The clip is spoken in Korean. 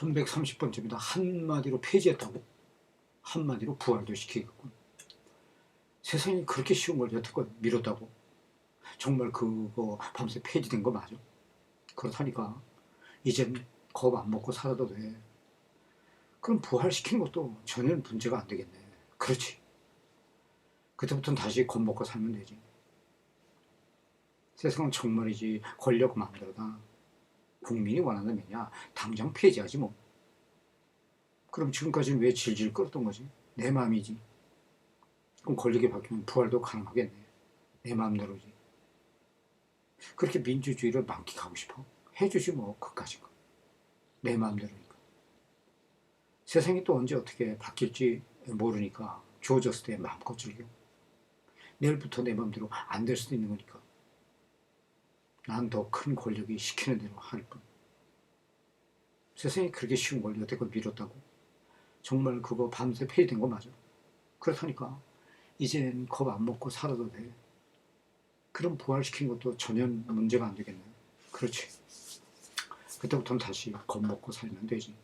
1130번째입니다. 한마디로 폐지했다고? 한마디로 부활도 시키겠군. 세상이 그렇게 쉬운 걸 여태껏 미뤘다고? 정말 그거 밤새 폐지된 거 맞아? 그렇다니까. 이젠 겁 안 먹고 살아도 돼. 그럼 부활시키는 것도 전혀 문제가 안 되겠네. 그렇지. 그때부터는 다시 겁 먹고 살면 되지. 세상은 정말이지 권력 마음대로다. 국민이 원한다면야 당장 폐지하지 뭐. 그럼 지금까지는 왜 질질 끌었던 거지? 내 마음이지. 그럼 권력이 바뀌면 부활도 가능하겠네. 내 마음대로지. 그렇게 민주주의를 만끽하고 싶어? 해주지 뭐 그까짓 거. 내 마음대로니까. 세상이 또 언제 어떻게 바뀔지 모르니까 주어졌을 때 마음껏 즐겨. 내일부터 내 마음대로 안 될 수도 있는 거니까. 난 더 큰 권력이 시키는 대로 할 뿐. 세상이 그렇게 쉬운 걸 여태껏 미뤘다고? 정말 그거 밤새 폐지된 거 맞아? 그렇다니까. 이젠 겁 안 먹고 살아도 돼. 그럼 부활시키는 것도 전혀 문제가 안 되겠네. 그렇지. 그때부터는 다시 겁 먹고 살면 되지.